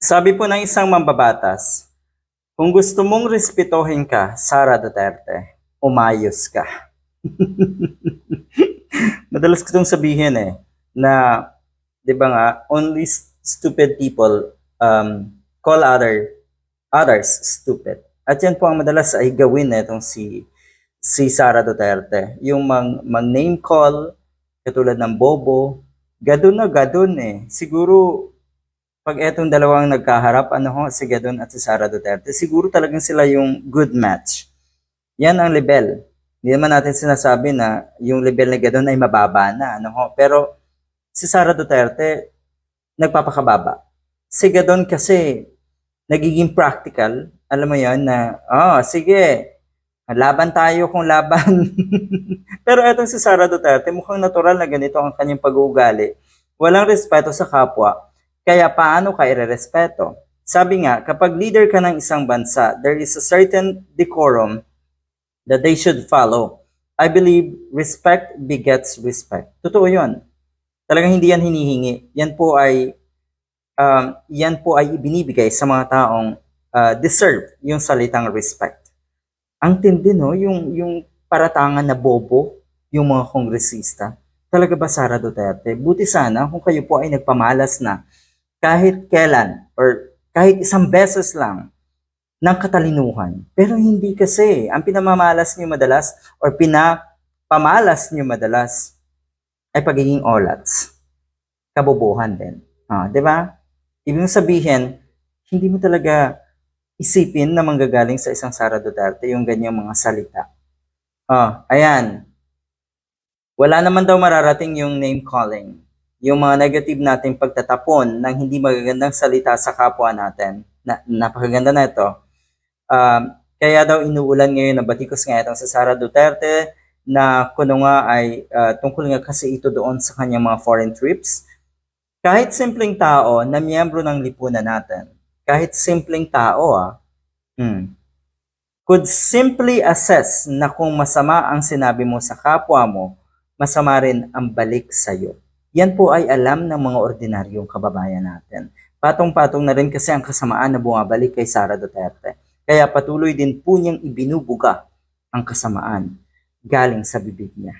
Sabi po ng isang mambabatas, kung gusto mong respetohin ka, Sara Duterte, umayos ka. Madalas ko itong sabihin eh, na, di ba nga, only stupid people um, call other others stupid. At yan po ang madalas ay gawin na itong si si Sara Duterte. Yung mang, mang name call, katulad ng Bobo, gadon na gadon eh. Siguro, pag etong dalawang nagkaharap, ano ho, si Gadon at si Sara Duterte, siguro talagang sila yung good match. Yan ang level. Hindi naman natin sinasabi na yung level ni Gadon ay mababa na. Ano ho. Pero si Sara Duterte, nagpapakababa. Si Gadon kasi, nagiging practical. Alam mo yan na, oh, sige, laban tayo kung laban. Pero etong si Sara Duterte, mukhang natural na ganito ang kanyang pag-uugali. Walang respeto sa kapwa. Kaya paano ka irerespeto? Sabi nga, kapag leader ka ng isang bansa, there is a certain decorum that they should follow. I believe respect begets respect. Totoo yun. Talagang hindi yan hinihingi. Yan po ay um, yan po ay ibinibigay sa mga taong uh, deserve yung salitang respect. Ang tindi no, yung yung paratangan na bobo yung mga kongresista. Talaga ba Sara Duterte? Buti sana kung kayo po ay nagpamalas na kahit kailan or kahit isang beses lang ng katalinuhan. Pero hindi kasi. Ang pinamamalas niyo madalas or pinapamalas niyo madalas ay pagiging olats. Kabobohan din. Ah, 'di ba? Ibig sabihin, hindi mo talaga isipin na manggagaling sa isang Sara Duterte yung ganyang mga salita. Ah, ayan. Wala naman daw mararating yung name calling. Yung mga negative nating pagtatapon ng hindi magagandang salita sa kapwa natin. Na, napakaganda na ito. Um, kaya daw inuulan ngayon na batikos nga itong sa Sara Duterte na kuno nga ay ah, tungkol nga kasi ito doon sa kanyang mga foreign trips. Kahit simpleng tao na miyembro ng lipunan natin, kahit simpleng tao ah, hmm, could simply assess na kung masama ang sinabi mo sa kapwa mo, masama rin ang balik sa'yo. Yan po ay alam ng mga ordinaryong kababayan natin. Patong-patong na rin kasi ang kasamaan na bumabalik kay Sara Duterte. Kaya patuloy din po niyang ibinubuga ang kasamaan galing sa bibig niya.